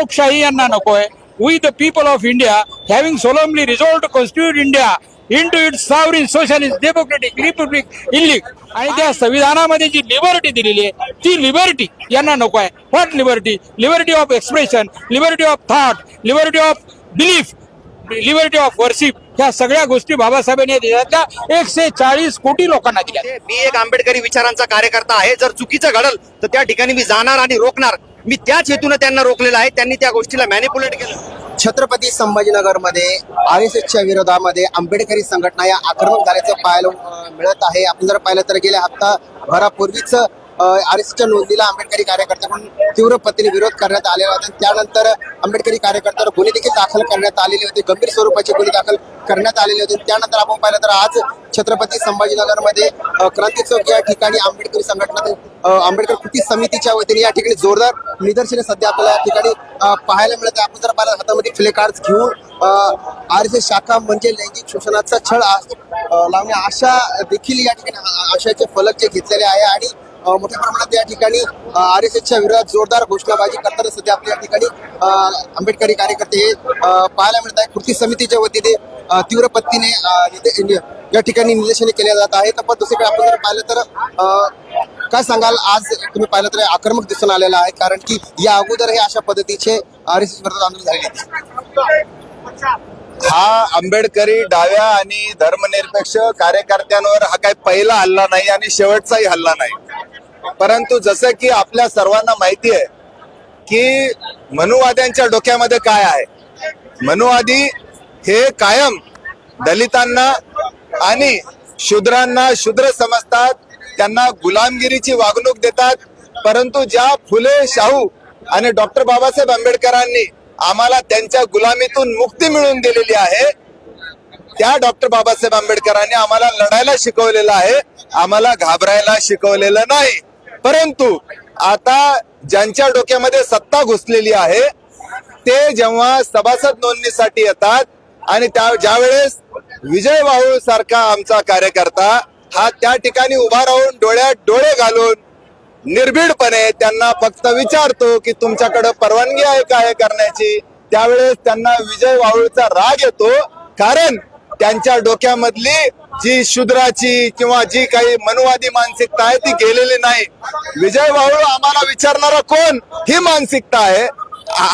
लोकशाही यांना नको आहे we the people of India having solemnly resolve to constitute India into it sovereign socialist democratic republic इनलिक आणि त्या संविधानामध्ये जी लिबर्टी दिलेली आहे ती लिबर्टी यांना नको आहे what liberty liberty of expression liberty of thought liberty of belief liberty of worship ह्या सगळ्या गोष्टी बाबासाहेबांनी दिल्या देशातल्या एकशे चाळीस कोटी लोकांना दिल्या. मी एक आंबेडकरी विचारांचा कार्यकर्ता आहे. जर चुकीचं घडल तर त्या ठिकाणी मी जाणार आणि रोखणार. मी त्याच हेतून त्यांना रोखलेलं आहे. त्यांनी त्या गोष्टीला मॅनिपुलेट केलं. छत्रपती संभाजीनगरमध्ये आर एस एसच्या विरोधामध्ये आंबेडकरी संघटना या आक्रमक झाल्याचं पाहायला मिळत आहे. आपण जर पाहिलं तर गेल्या हप्ता भरापूर्वीच अरेस्टच्या नोंदीला आंबेडकरी कार्यकर्त्यांकडून तीव्र पद्धतीने विरोध करण्यात आलेला होता. त्यानंतर आंबेडकरी कार्यकर्त्यावर गुन्हे देखील दाखल करण्यात आलेले होते. गंभीर स्वरूपाचे गुन्हे दाखल करण्यात आलेले होते. त्यानंतर आपण पाहिलं तर आज छत्रपती संभाजीनगरमध्ये क्रांती चौक या ठिकाणी आंबेडकरी संघटना आंबेडकर कृती समितीच्या वतीने या ठिकाणी जोरदार निदर्शने सध्या आपल्याला या ठिकाणी पाहायला मिळत आहे आपण जर पाहिलं हातामध्ये फ्ले कार्ड घेऊन आर एस एस शाखा म्हणजे लैंगिक शोषणाचा छळ लावणे अशा देखील या ठिकाणी आशाचे फलक जे घेतलेले आहे. आणि मोठ्या प्रमाणात या ठिकाणी आर एस एसच्या विरोधात जोरदार घोषणाबाजी करताना सध्या आपल्या या ठिकाणी आंबेडकरी कार्यकर्ते हे पाहायला मिळत आहे कृती समितीच्या वतीने तीव्र पद्धतीने या ठिकाणी निदर्शने केल्या जात आहेत. पण दुसरीकडे आपण जर पाहिलं तर काय सांगाल? आज तुम्ही पाहिलं तर आक्रमक दिसून आलेलं आहे. कारण की या अगोदर हे अशा पद्धतीचे आर एस एस विरोधात आंदोलन झालेले होते. हा आंबेडकरी डाव्या आणि धर्मनिरपेक्ष कार्यकर्त्यांवर हा काही पहिला हल्ला नाही आणि शेवटचाही हल्ला नाही. परंतु जसं की आपल्या सर्वांना माहिती आहे की मनुवाद्यांच्या डोक्यामध्ये काय आहे? मनुवादी हे कायम दलितांना आणि शूद्रांना शूद्र समजतात त्यांना गुलामगिरीची वागणूक देतात. परंतु ज्या फुले शाहू आणि डॉक्टर बाबासाहेब आंबेडकरांनी आम्हाला त्यांच्या गुलामीतून मुक्ती मिळवून दिलेली आहे त्या डॉक्टर बाबासाहेब आंबेडकरांनी आम्हाला लढायला शिकवलेलं आहे. आम्हाला घाबरायला शिकवलेलं नाही. परंतु आता ज्यांच्या डोक्यामध्ये सत्ता घुसलेली आहे ते जेव्हा सभासद नोंदणीसाठी येतात आणि त्या ज्यावेळेस विजय वाहूळ सारखा आमचा कार्यकर्ता हा त्या ठिकाणी उभा राहून डोळ्यात डोळे घालून निर्भीडपणे त्यांना फक्त विचारतो की तुमच्याकडे परवानगी आहे काय करण्याची? त्यावेळेस त्यांना विजय वाळूचा राग येतो कारण त्यांच्या डोक्यामधली जी शूद्राची किंवा जी काही मनुवादी मानसिकता आहे ती गेलेली नाही. विजय भाऊ आम्हाला विचारणारा कोण? ही मानसिकता आहे.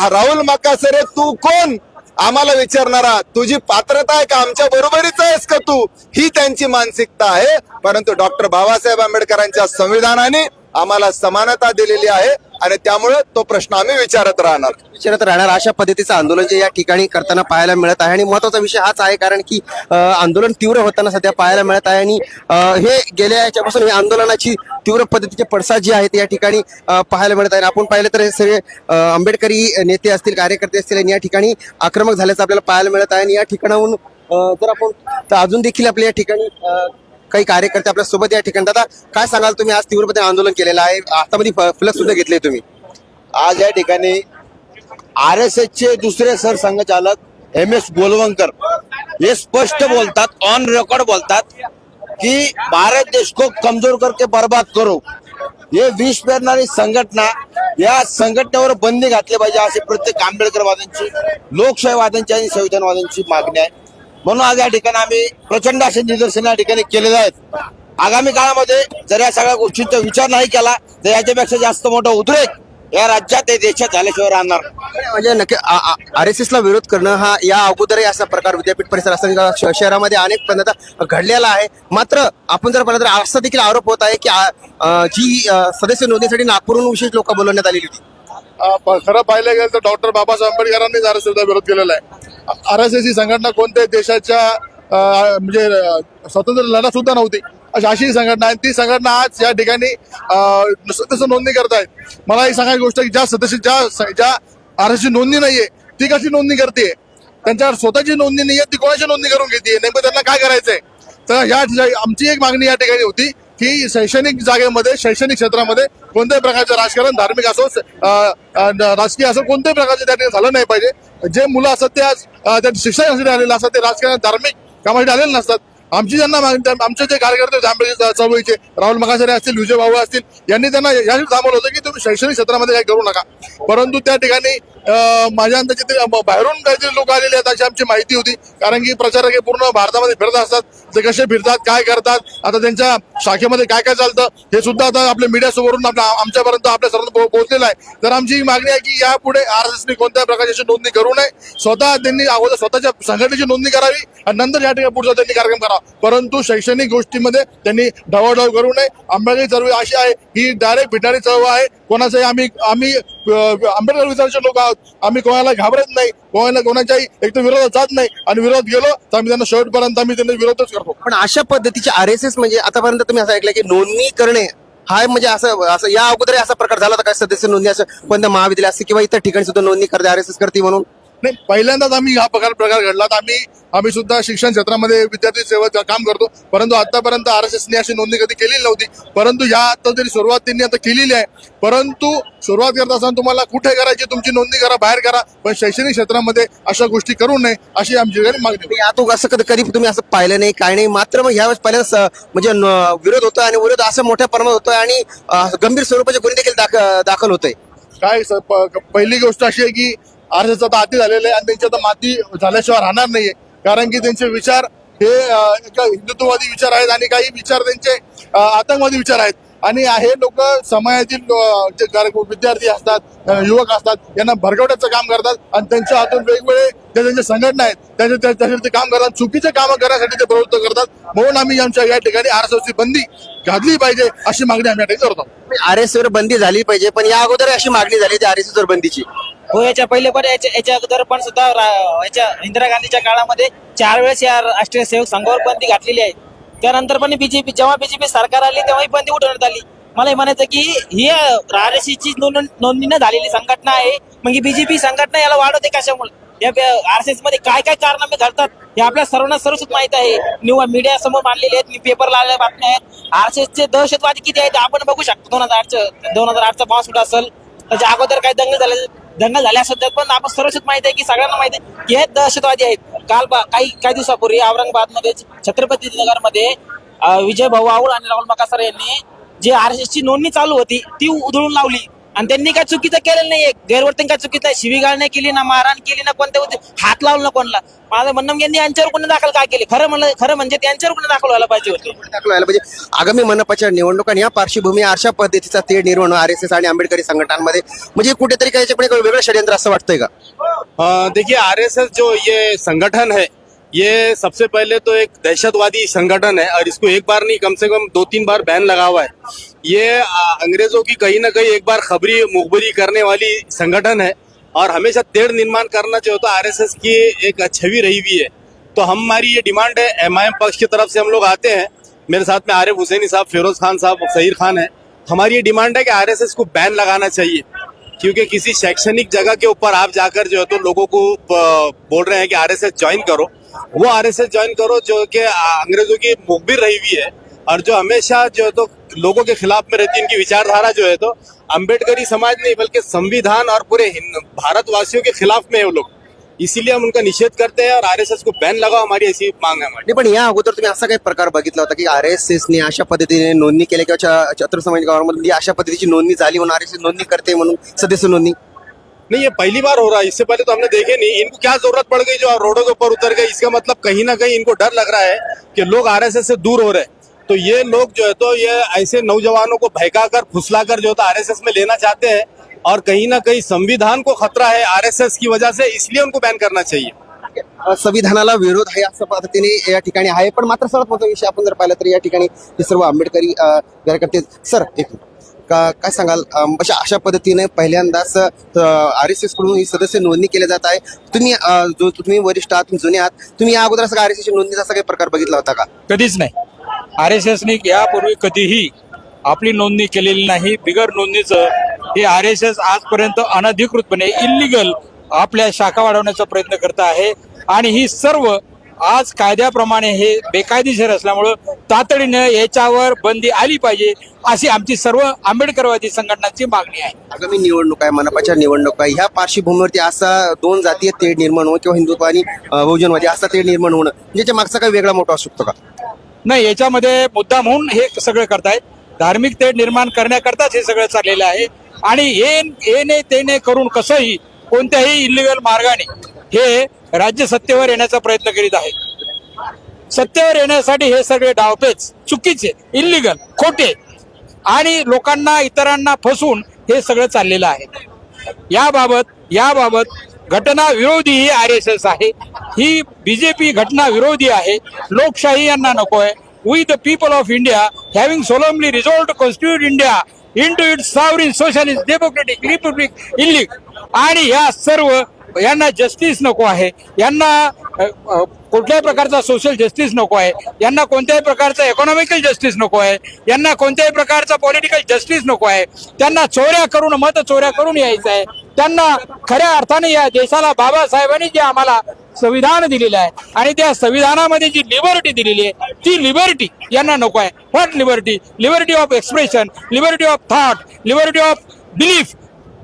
राहुल मकासरे तू कोण? आम्हाला विचारणारा तुझी पात्रता आहे का? आमच्या बरोबरीच आहेस का तू? ही त्यांची मानसिकता आहे. परंतु डॉक्टर बाबासाहेब आंबेडकरांच्या संविधानाने आम्हाला समानता दिलेली आहे. आणि त्यामुळे तो प्रश्न आम्ही विचारत राहणार. विचारत राहणार. अशा पद्धतीचं आंदोलन जे या ठिकाणी करताना पाहायला मिळत आहे आणि महत्त्वाचा विषय हाच आहे कारण की आंदोलन तीव्र होताना सध्या पाहायला मिळत आहे आणि हे गेल्या याच्यापासून हे आंदोलनाची तीव्र पद्धतीचे पडसाद जे आहेत या ठिकाणी पाहायला मिळत आहे. आणि आपण पाहिलं तर हे सगळे आंबेडकरी नेते असतील कार्यकर्ते असतील आणि या ठिकाणी आक्रमक झाल्याचं आपल्याला पाहायला मिळत आहे. आणि या ठिकाणाहून जर आपण तर अजून देखील आपल्या या ठिकाणी काही कार्यकर्ते आपल्यासोबत या ठिकाणी. दादा काय सांगाल तुम्ही? आज तीव्रपणे आंदोलन केलेलं आहे. हातामध्ये फलक सुद्धा घेतले तुम्ही. आज या ठिकाणी आर एस एस चे दुसरे सरसंघचालक एम एस गोलवंकर हे स्पष्ट बोलतात ऑन रेकॉर्ड बोलतात कि भारत देश को कमजोर करके बर्बाद करो. हे विष पेरणारी संघटना या संघटनेवर बंदी घातली पाहिजे असे प्रत्येक आंबेडकरवाद्यांची लोकशाहीवाद्यांची आणि संविधानवाद्यांची मागणी आहे. म्हणून आज या ठिकाणी आम्ही प्रचंड असे निदर्शन या ठिकाणी केलेले आहेत. आगामी काळामध्ये जर या सगळ्या गोष्टींचा विचार नाही केला तर याच्यापेक्षा जास्त मोठा उद्रेक या राज्यात या देशात झाल्याशिवाय राहणार. म्हणजे नक्की आर एस एस ला विरोध करणं हा या अगोदरही असा प्रकार विद्यापीठ परिसर असताना श- शहरामध्ये अनेक पर्यंत घडलेला आहे. मात्र आपण जर पाहिलं तर असा देखील आरोप होत आहे की जी सदस्य नोंदणीसाठी नागपूरहून विशेष लोक बोलवण्यात आलेली होती. खरं पाहिलं गेलं तर डॉक्टर बाबासाहेब आंबेडकरांनीच आर एस विरोध केलेला आहे. आर एस एस ही संघटना कोणत्याही देशाच्या म्हणजे स्वतंत्र स्वातंत्र्य लढा सुद्धा नव्हती. अशी अशी संघटना आहे ती संघटना आज या ठिकाणी सदस्य नोंदणी करतायत मला ही सांगायची गोष्ट की ज्या सदस्य ज्या स- ज्या आर एस नोंदणी नाहीये ती कशी नोंदणी करते त्यांच्यावर स्वतःची नोंदणी नाहीये ती कोणाची नोंदणी करून घेते नेमकं त्यांना काय करायचंय? तर या आमची एक मागणी या ठिकाणी होती की शैक्षणिक जागेमध्ये शैक्षणिक क्षेत्रामध्ये कोणत्याही प्रकारचं राजकारण धार्मिक असो राजकीय असो कोणत्याही प्रकारचं त्या ठिकाणी झालं नाही पाहिजे. जे मुलं असतात ते आज अ, त्या शिक्षणासाठी आलेले असतात ते राजकारण धार्मिक कामासाठी आलेले नसतात. आमची ज्यांना मागणी आमचे जे कार्यकर्ते होते आंबेडकर चळवळीचे राहुल मकासरे असतील विजय भाऊ असतील यांनी त्यांना यासाठी थांबवलं होतं की तुम्ही शैक्षणिक क्षेत्रामध्ये काही करू नका. परंतु त्या ठिकाणी माझ्या अंदाजे ते बाहेरून काहीतरी लोक आलेले आहेत अशी आमची माहिती होती. कारण की प्रचारक हे पूर्ण भारतामध्ये फिरत असतात. ते कसे फिरतात काय करतात आता त्यांच्या शाखेमध्ये काय काय चालतं हे सुद्धा आता आपल्या मीडियासमोरून आपल्या आमच्यापर्यंत आपल्या सर्वांना पोहोचलेलं आहे. तर आमची मागणी आहे की यापुढे आर एस एसने कोणत्या प्रकारची नोंदणी करू नये. स्वतः त्यांनी अगोदर स्वतःच्या संघटनेची नोंदणी करावी आणि नंतर या ठिकाणी पुढचा त्यांनी कार्यक्रम करावा. परंतु शैक्षणिक गोष्टीमध्ये त्यांनी ढवाढव करू नये. आंबेडकरी चळवळ अशी आहे ही डायरेक्ट भिटारी चळवळ आहे. कोणाचाही आम्ही आम्ही आंबेडकर विचाराचे लोक आहोत. आम्ही कोणाला घाबरत नाही. कोणाला कोणाच्याही एक तर विरोधात जात नाही. आणि विरोध गेलो तर आम्ही त्यांना शेवटपर्यंत आम्ही त्यांना विरोधच करतो. पण अशा पद्धतीचे आर एस एस म्हणजे आतापर्यंत तुम्ही असं ऐकलं की नोंदणी करणे हा म्हणजे असं असं या अगोदर असा प्रकार झाला होता काय सदस्य नोंदणी असं कोणत्या महाविद्यालय असते किंवा इतर ठिकाणी सुद्धा नोंदणी करते आर एस एस करते म्हणून? नाही पहिल्यांदाच आम्ही हा प्रकार प्रकार घडला. तर आम्ही आम्ही सुद्धा शिक्षण क्षेत्रामध्ये विद्यार्थी सेवेचं काम करतो. परंतु आतापर्यंत आर एस एसने अशी नोंदणी कधी केलेली नव्हती. परंतु या आता तरी सुरुवात त्यांनी आता केलेली आहे. परंतु सुरुवात करत असताना तुम्हाला कुठे करायची तुमची नोंदणी करा बाहेर करा पण शैक्षणिक क्षेत्रामध्ये अशा गोष्टी करू नये अशी आमची मागणी. यातून असं कधी कधी तुम्ही असं पाहिलं नाही काय नाही. मात्र मग ह्यावेळेस पहिल्यांदा म्हणजे विरोध होतो आणि विरोध असं मोठ्या प्रमाणात होतोय आणि गंभीर स्वरूपाचे गुन्हे देखील दाख- दाखल होतोय. काय पहिली गोष्ट अशी आहे की आर एस आता आती झालेलं आहे आणि त्यांची आता माती झाल्याशिवाय राहणार नाहीये. कारण की त्यांचे विचार हे हिंदुत्ववादी विचार आहेत आणि काही विचार त्यांचे आतंकवादी विचार आहेत. आणि हे लोक समाजातील विद्यार्थी असतात युवक असतात यांना भरगवण्याचं काम करतात आणि त्यांच्या हातून वेगवेगळे ज्या त्यांच्या संघटना आहेत त्याच्या त्यासाठी ते काम करतात चुकीचे कामं करण्यासाठी ते प्रवृत्त करतात. म्हणून आम्ही आमच्या या ठिकाणी आर एस बंदी घातली पाहिजे अशी मागणी आम्ही या ठिकाणी करतो. आर एस वर बंदी झाली पाहिजे पण या अगोदर अशी मागणी झाली होती आर एस वर बंदीची. हो याच्या पहिले पण याच्या याच्या अगोदर पण सुद्धा रा- याच्या इंदिरा गांधीच्या काळामध्ये चार वेळेस या राष्ट्रीय सेवक संघावर बंदी घातलेली आहे. त्यानंतर पण बीजेपी जेव्हा बीजेपी सरकार आली तेव्हाही बंदी उठवण्यात आली. मला हे म्हणायचं की ही आरएससीची नोंदणी न झालेली संघटना आहे. मग ही बीजेपी संघटना याला वाढवते कशामुळे? या आरएसएसमध्ये काय काय कारनामे घडतात हे आपल्या सर्वांना सर्वच माहीत आहे. न्यू मीडिया समोर मांडलेले आहेत मी पेपरला आलेल्या बातम्या आहेत. आरएसएस चे दहशतवादी किती आहेत आपण बघू शकतो. दोन हजार आठचं दोन हजार आठचा पाऊस असेल? त्याच्या अगोदर काही दंगल झाले दंगल झाल्या सध्या पण आपण सर्वच माहीत आहे की सगळ्यांना माहिती आहे की हे दहशतवादी आहेत. काल बा- काही काही दिवसापूर्वी औरंगाबादमध्ये छत्रपती नगरमध्ये विजय भाऊ आऊळ आणि राहुल मकासर यांनी जे आर एस ची नोंदणी चालू होती ती उधळून लावली. आणि त्यांनी काय चुकीचं केलेलं नाहीये. गैरवर्तन काय चुकीचं आहे? शिवीगाळ नाही केली ना मारहाण केली ना कोणत्या हात लावलं ना कोणाला? माझं म्हणणं यांनी यांच्यावर गुन्हे दाखल काय केले? खरं म्हणलं खरं म्हणजे त्यांच्यावर गुन्हे दाखल व्हायला पाहिजे होते. दाखल व्हायला पाहिजे. आगामी मनपाच्या निवडणुका आणि या पार्श्वभूमी अशा पद्धतीचा तेढ निर्माण आर एस एस आणि आंबेडकरी संघटनांमध्ये. म्हणजे कुठेतरी काही याच्यापुढे काही वेगळं षडयंत्र असं वाटतंय का? अ, देखिए आरएसएस जो ये संगठन है ये सबसे पहले तो एक दहशतवादी संगठन है और इसको एक बार नहीं कम से कम दो तीन बार बैन लगा हुआ है। ये अंग्रेज़ों की कहीं ना कहीं एक बार खबरी मुखबरी करने वाली संगठन है और हमेशा तेड़ निर्माण करना जो है। आरएसएस की एक छवि रही हुई है। तो हमारी ये डिमांड है एम पक्ष की तरफ़ से हम लोग आते हैं। मेरे साथ में आरिफ हुसैनी साहब, फिरोज खान साहब सहीर खान है। हमारी ये डिमांड है कि आरएसएस को बैन लगाना चाहिए, क्योंकि किसी शैक्षणिक जगह के ऊपर आप जाकर जो है तो लोगों को बोल रहे हैं कि आरएसएस ज्वाइन करो। वो आरएसएस ज्वाइन करो जो कि अंग्रेज़ों की मुखबिर रही हुई है। और जो हमेशा जो है तो लोगों के खिलाफ में रहती है इनकी विचारधारा जो है तो अम्बेडकरी समाज नहीं बल्कि संविधान और पूरे हिंद- भारतवासियों के खिलाफ में है वो लोग। इसीलिए हम उनका निषेध करते हैं और आरएसएस को बैन लगाओ हमारी ऐसी मांग है हमारी। नाही पण या अगोदर तुम्ही असा काही प्रकार बघितला होता की आर एस एसने अशा पद्धतीने नोंदणी केली किंवा च- चतुर समाज गावामध्ये अशा पद्धतीची नोंदणी झाली म्हणून आर एस एस नोंदणी करते म्हणून सदस्य नोंदणी? नहीं ये पहली बार हो रहा है इससे पहले तो हमने देखे नहीं। इनको क्या ज़रूरत पड़ गई जो रोडों के ऊपर उतर गए? इसका मतलब कहीं ना कहीं इनको डर लग रहा है कि लोग आरएसएस से दूर हो रहे हैं। तो ये लोग जो है तो ये ऐसे नौजवानों को भयकाकर फुसलाकर जो है तो आरएसएस में लेना चाहते हैं और कहीं ना कहीं संविधान को खतरा है आरएसएस की वजह से इसलिए उनको बैन करना चाहिए। संविधानाला विरोध आहे असं पद्धतीने या ठिकाणी आहे पण मात्र सर्वात महत्त्वाचा विषय आपण जर पाहिलं तर या ठिकाणी हे सर्व आंबेडकरी कार्यकर्ते सर एक. का काय सांगाल? अशा अशा पद्धतीने पहिल्यांदाच आर एस एसकडून ही सदस्य नोंदणी केली जात आहे. तुम्ही जो तुम्ही वरिष्ठ आहात तुम्ही जुने आहात तुम्ही या अगोदर असं आर एस एस नोंदणीचा असा काही प्रकार बघितला होता का? कधीच नाही. आर एस एसने यापूर्वी कधीही आपली नोंदणी केलेली नाही. बिगर नोंदणीचं हे आर एस एस आजपर्यंत अनधिकृतपणे इलिगल आपल्या शाखा वाढवण्याचा प्रयत्न करत आहे. आणि ही सर्व आज कायद्याप्रमाणे हे बेकायदेशीर असल्यामुळं तातडीनं याच्यावर बंदी आली पाहिजे अशी आमची सर्व आंबेडकरवादी संघटनांची मागणी आहे. आगामी निवडणूक आहे मनपाच्या निवडणूक आहे. ह्या पार्श्वभूमीवरती असा दोन जातीय तेढ निर्माण होणं किंवा हिंदुत्व आणि बहुजनवादी असा तेढ निर्माण होणं याच्या मागचा काही वेगळा मोठा असू शकतो का? नाही याच्यामध्ये मुद्दा म्हणून हे सगळं करतायत. धार्मिक तेढ निर्माण करण्याकरताच हे सगळं चाललेलं आहे. आणि हे येणे तेने करून कसंही कोणत्याही इलिगल मार्गाने हे राज्य सत्तेवर येण्याचा प्रयत्न करीत आहे सत्तेवर येण्यासाठी हे सगळे डावपेच चुकीचे इल्लिगल खोटे. आणि लोकांना इतरांना फसवून हे सगळं चाललेलं आहे. याबाबत याबाबत घटना विरोधी ही आर एस एस आहे. ही बीजेपी घटना विरोधी आहे. लोकशाही यांना नको आहे we the people of India having solemnly result constitute India into it sovereign socialist democratic republic इलिग आणि या सर्व यांना जस्टिस नको आहे. यांना कुठल्याही प्रकारचा सोशल जस्टिस नको आहे. यांना कोणत्याही प्रकारचा इकॉनॉमिकल जस्टिस नको आहे. यांना कोणत्याही प्रकारचा पॉलिटिकल जस्टिस नको आहे. त्यांना चोऱ्या करून मत चोऱ्या करून यायचं आहे. त्यांना खऱ्या अर्थाने या देशाला बाबासाहेबांनी जे आम्हाला संविधान दिलेलं आहे आणि त्या संविधानामध्ये जी लिबर्टी दिलेली आहे ती लिबर्टी यांना नको आहे. What liberty liberty of expression liberty of thought liberty of belief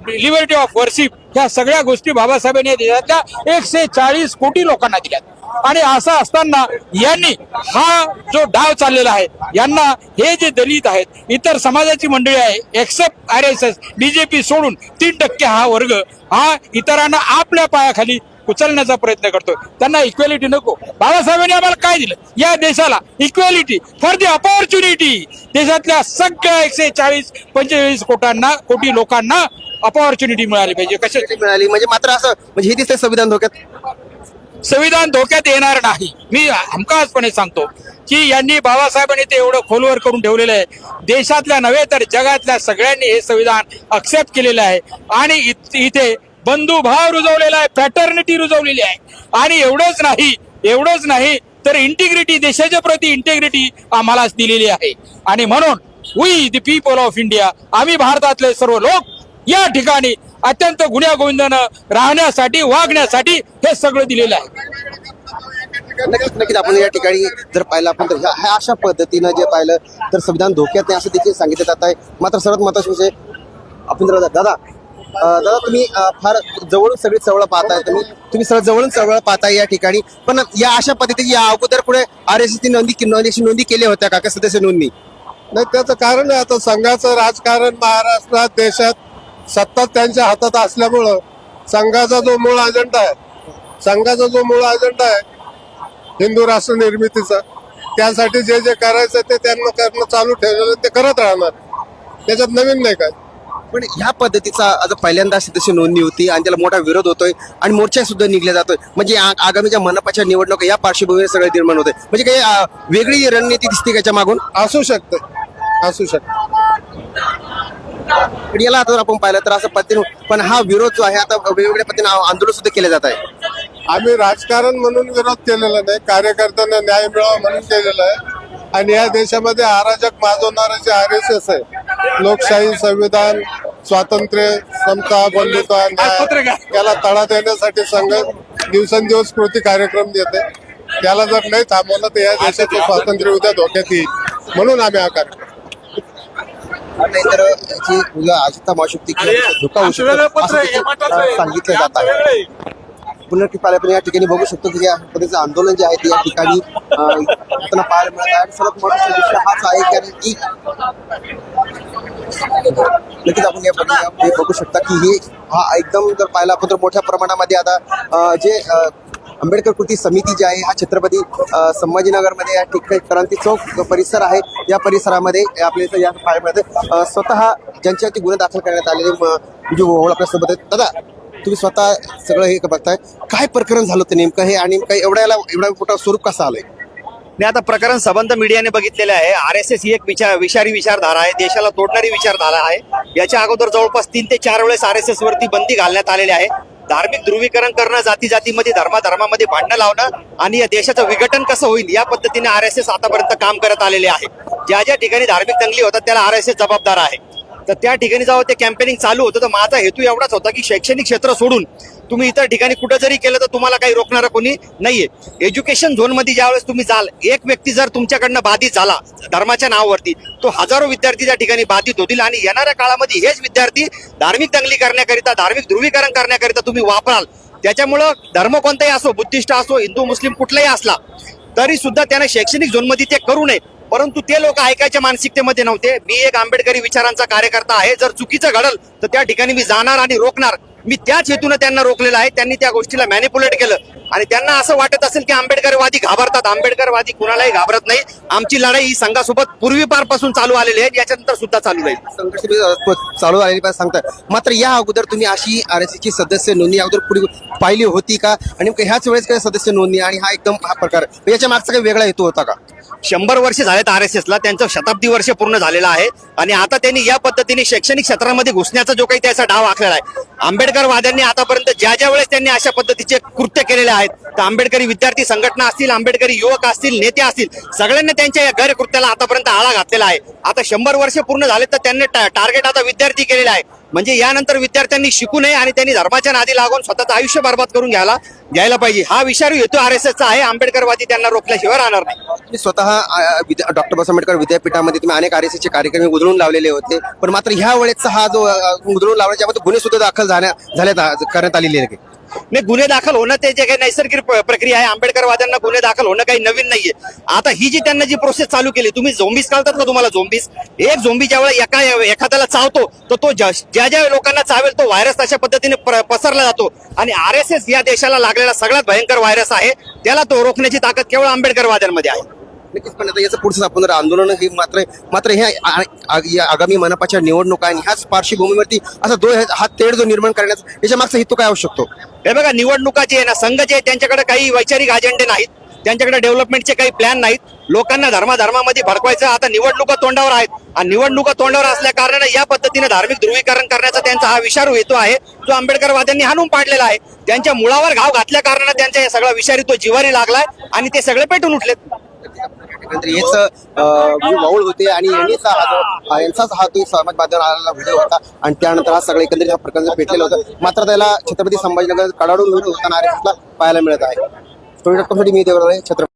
liberty of worship ह्या सगळ्या गोष्टी बाबासाहेबांनी या देशातल्या एकशे चाळीस कोटी लोकांना दिल्या आणि असं असताना यांनी हा जो डाव चाललेला आहे यांना हे जे दलित आहेत इतर समाजाची मंडळी आहे except R S S BJP सोडून तीन टक्के हा वर्ग हा इतरांना आपल्या पायाखाली उचलण्याचा प्रयत्न करतो त्यांना इक्वेलिटी नको. बाबासाहेबांनी आम्हाला काय दिलं? या देशाला इक्वेलिटी फॉर दी अपॉर्च्युनिटी देशातल्या सगळ्या एकशे चाळीस पंचेचाळीस कोटांना कोटी लोकांना अपॉर्च्युनिटी मिळाली पाहिजे. कशाची मिळाली. म्हणजे मात्र असं म्हणजे हे दिसतंय संविधान धोक्यात. संविधान धोक्यात येणार नाही. मी हमखासपणे सांगतो की यांनी बाबासाहेबांनी ते एवढं खोलवर करून ठेवलेलं आहे. देशातल्या नव्हे तर जगातल्या सगळ्यांनी हे संविधान अक्सेप्ट केलेलं आहे. आणि इथे बंधुभाव रुजवलेला आहे पॅटर्निटी रुजवलेली आहे. आणि एवढंच नाही एवढंच नाही तर इंटिग्रिटी देशाच्या प्रती इंटिग्रिटी आम्हाला दिलेली आहे. आणि म्हणून we the people of India आम्ही भारतातले सर्व लोक या ठिकाणी अत्यंत गुण्यागोविंदानं राहण्यासाठी वागण्यासाठी हे सगळं दिलेलं आहे. नक्कीच नक्कीच आपण या ठिकाणी जर पाहिलं आपण तर ह्या अशा पद्धतीनं जे पाहिलं तर संविधान धोक्यात नाही असं देखील सांगितलं जात आहे. मात्र सर्वात महत्त्वाचा विषय आपण दादा. अं, दादा तुम्ही फार जवळून सगळी चवळ पाहताय तुम्ही तुम्ही सर्व जवळून चवळ पाहताय या ठिकाणी. पण या अशा पद्धतीची या अगोदर पुढे आर एस एसची नोंदी नोंदी नोंदी केल्या होत्या का? सदस्य नोंदणी? नाही त्याचं कारण आहे आता संघाचं राजकारण महाराष्ट्रात देशात सत्ता त्यांच्या हातात असल्यामुळं संघाचा जो मूळ अजेंडा आहे संघाचा जो मूळ अजेंडा आहे हिंदू राष्ट्र निर्मितीचा त्यासाठी जे जे करायचं ते त्यांना करणं चालू ठेवलेलं ते करत राहणार त्याच्यात नवीन नाही काय. पण ह्या पद्धतीचा आता पहिल्यांदा सदस्य नोंदणी होती आणि त्याला मोठा विरोध होतोय आणि मोर्चा सुद्धा निघला जातोय. म्हणजे आगामीच्या मनपाच्या निवडणुका या पार्श्वभूमीवर सगळं निर्माण होतंय म्हणजे काही वेगळी रणनीती दिसते का याच्या मागून? असू शकते. असू शकते. पण याला आता जर आपण पाहिलं तर असं पद्धतीने पण हा विरोध जो आहे आता वेगवेगळ्या पद्धतीने आंदोलन सुद्धा केले जात आहे. आम्ही राजकारण म्हणून विरोध केलेला नाही कार्यकर्त्यांना न्याय मिळावा म्हणून केलेला आहे. आणि या देशामध्ये अराजक माजवणारे जे आर एस एस आहे लोकशाही संविधान स्वातंत्र्य समता बंधुता न्याय याला तडा देण्यासाठी संघ दिवसेंदिवस कृती कार्यक्रम देते त्याला जर नाही थांबवलं तर या देशाचं स्वातंत्र्य उद्या धोक्यात येईल. म्हणून आम्ही हा कार्यक्रम नाहीतर जी मुलं अजिता माशुक्ती धोका होऊ शकतो असं देखील, सांगितलं जात आहे. आपण या ठिकाणी बघू शकतो की या पद्धतीचं आंदोलन जे आहे ते या ठिकाणी पाहायला मिळत आहे. आणि सर्वात महत्त्वाचा विषय हाच आहे कारण की नक्कीच आपण या बघू शकता की हे हा एकदम जर पाहिला आपण तर मोठ्या प्रमाणामध्ये आता जे आंबेडकर कृती समिती जी आहे हा छत्रपती संभाजीनगरमध्ये या ठिकाणी क्रांती चौक परिसर आहे या परिसरामध्ये आपल्या इथं या पाहायला स्वतः ज्यांच्यावरती गुन्हे दाखल करण्यात आलेले म्हणजे ओळ आपल्यासोबत आहेत. दादा तुम्ही स्वतः सगळं हे बघताय. काय प्रकरण झालं होतं नेमकं हे? आणि काही एवढ्याला एवढा मोठा स्वरूप कसं आलंय? मी आता प्रकरण सबंध मीडियाने बघितलेलं आहे. आर एस एस ही एक विचार विषारी विचारधारा आहे. देशाला तोडणारी विचारधारा आहे. याच्या अगोदर जवळपास तीन ते चार वेळेस आर एस एस वरती बंदी घालण्यात आलेली आहे. धार्मिक ध्रुवीकरण करणं जाती जातीमध्ये धर्माधर्मामध्ये भांडणं लावणं आणि या देशाचं विघटन कसं होईल या पद्धतीने आर एस एस आतापर्यंत काम करत आलेले आहे. ज्या ज्या ठिकाणी धार्मिक दंगली होतात त्याला आर एस एस जबाबदार आहे. तर त्या ठिकाणी जेव्हा ते कॅम्पेनिंग चालू होतं. तर माझा हेतू एवढाच होता की शैक्षणिक क्षेत्र सोडून तुम्ही इतर ठिकाणी कुठं जरी केलं तर तुम्हाला काही रोखणारं कोणी नाहीये. एज्युकेशन झोनमध्ये ज्यावेळेस तुम्ही जाल एक व्यक्ती जर तुमच्याकडनं बाधित झाला धर्माच्या नावावरती तो हजारो विद्यार्थी त्या ठिकाणी बाधित होतील आणि येणाऱ्या काळामध्ये हेच विद्यार्थी धार्मिक दंगली करण्याकरिता धार्मिक ध्रुवीकरण करण्याकरिता तुम्ही वापराल. त्याच्यामुळं धर्म कोणताही असो बुद्धिस्ट असो हिंदू मुस्लिम कुठलाही असला तरी सुद्धा त्याने शैक्षणिक झोनमध्ये ते करू नये. परंतु ते लोक ऐकायच्या मानसिकतेमध्ये नव्हते. मी एक आंबेडकरी विचारांचा कार्यकर्ता आहे. जर चुकीचं घडल तर त्या ठिकाणी मी जाणार आणि रोखणार. मी त्याच हेतून त्यांना रोखलेलं आहे. त्यांनी त्या गोष्टीला मॅनिप्युलेट केलं. आणि त्यांना असं वाटत असेल की आंबेडकरवादी घाबरतात. आंबेडकरवादी कुणालाही घाबरत नाही. आमची लढाई ही संघासोबत पूर्वीपारपासून चालू आलेली आहे. याच्यानंतर सुद्धा चालू राहील. संघर्ष चालू आलेली पण सांगतात मात्र या अगोदर तुम्ही अशी आर एस ची सदस्य नोंदणी अगोदर पुढे पाहिली होती का? आणि ह्याच वेळेस काय सदस्य नोंदणी आणि हा एकदम हा प्रकार. याच्या मागचा काही वेगळा हेतू होता का? शंभर वर्ष झालेत आर एस एसला. त्यांचं शताब्दी वर्ष पूर्ण झालेलं आहे. आणि आता त्यांनी या पद्धतीने शैक्षणिक क्षेत्रामध्ये घुसण्याचा जो काही त्याचा डाव आखलेला आहे. आंबेडकरवाद्यांनी आतापर्यंत ज्या ज्या वेळेस त्यांनी अशा पद्धतीचे कृत्य केलेले आहेत तर आंबेडकरी विद्यार्थी संघटना असतील आंबेडकरी युवक असतील नेते असतील सगळ्यांनी त्यांच्या या गैरकृत्याला आतापर्यंत आळा घातलेला आहे. आता शंभर वर्ष पूर्ण झाले तर त्यांनी टार्गेट आता विद्यार्थी केलेला आहे. म्हणजे यानंतर विद्यार्थ्यांनी शिकू नये आणि त्यांनी धर्माच्या नादी लागून स्वतःचं आयुष्य बर्बाद करून घ्यायला घ्यायला पाहिजे. हा विचारू येतो आर एस एसचा आहे. आंबेडकरवादी त्यांना रोखल्याशिवाय राहणार नाही. स्वतः डॉक्टर बाबासाहेब आंबेडकर विद्यापीठामध्ये तुम्ही अनेक आर एस चे कार्यक्रम उधळून लावलेले होते. पण मात्र ह्या वेळेचा हा जो उधळून लावण्याच्यामध्ये गुन्हे सुद्धा दाखल झाल्या झाल्यात करण्यात आलेले आहे नाही गुन्हे दाखल होणं ते जे काही नैसर्गिक प्र- प्रक्रिया आहे. आंबेडकरवाद्यांना गुन्हे दाखल होणं काही नवीन नाहीये. आता ही जी त्यांना जी प्रोसेस चालू केली तुम्ही झोंबीस कळतात का तुम्हाला झोंबीस एक झोंबी ज्या वेळेला एका एखाद्याला चावतो तर तो ज्या ज्या लोकांना चावेल तो व्हायरस तशा पद्धतीने पसरला जातो. आणि आर एस एस या देशाला लागलेला सगळ्यात भयंकर व्हायरस आहे. त्याला तो रोखण्याची ताकद केवळ आंबेडकरवाद्यांमध्ये आहे. नक्कीच पण आता याचं पुढचं आपण आंदोलन हे मात्र मात्र या आगामी मनपाच्या निवडणुका आणि ह्याच पार्श्वभूमीवरती असा दो हा तेढ जो निर्माण करण्याचा याच्या मागचा हेतू काय असू शकतो? हे बघा निवडणुका जे आहे ना संघ जे आहे त्यांच्याकडे काही वैचारिक अजेंडे नाहीत. त्यांच्याकडे डेव्हलपमेंटचे काही प्लॅन नाहीत. लोकांना धर्माधर्मामध्ये भडकवायचं. आता निवडणुका तोंडावर आहेत. आणि निवडणुका तोंडावर असल्या कारणाने या पद्धतीने धार्मिक ध्रुवीकरण करण्याचा त्यांचा हा विषारू हेतू आहे. जो आंबेडकरवाद्यांनी हाणून पाडलेला आहे. त्यांच्या मुळावर घाव घातल्या कारणाने त्यांच्या या सगळा विषारी तो जिवारी लागलाय आणि ते सगळे पेटून उठलेत. हेच माऊळ होते आणि यांनीच हा यांचाच हा तो समाज माध्यमावर आलेला व्हिडिओ होता. आणि त्यानंतर हा सगळं एकंदरीत हा प्रकरण पेटलेलं होतं. मात्र त्याला छत्रपती संभाजीनगर कडाडून विरोध होताना पाहायला मिळत आहे? स्टोरी डॉट कॉमसाठी मी देवराळे छत्रपती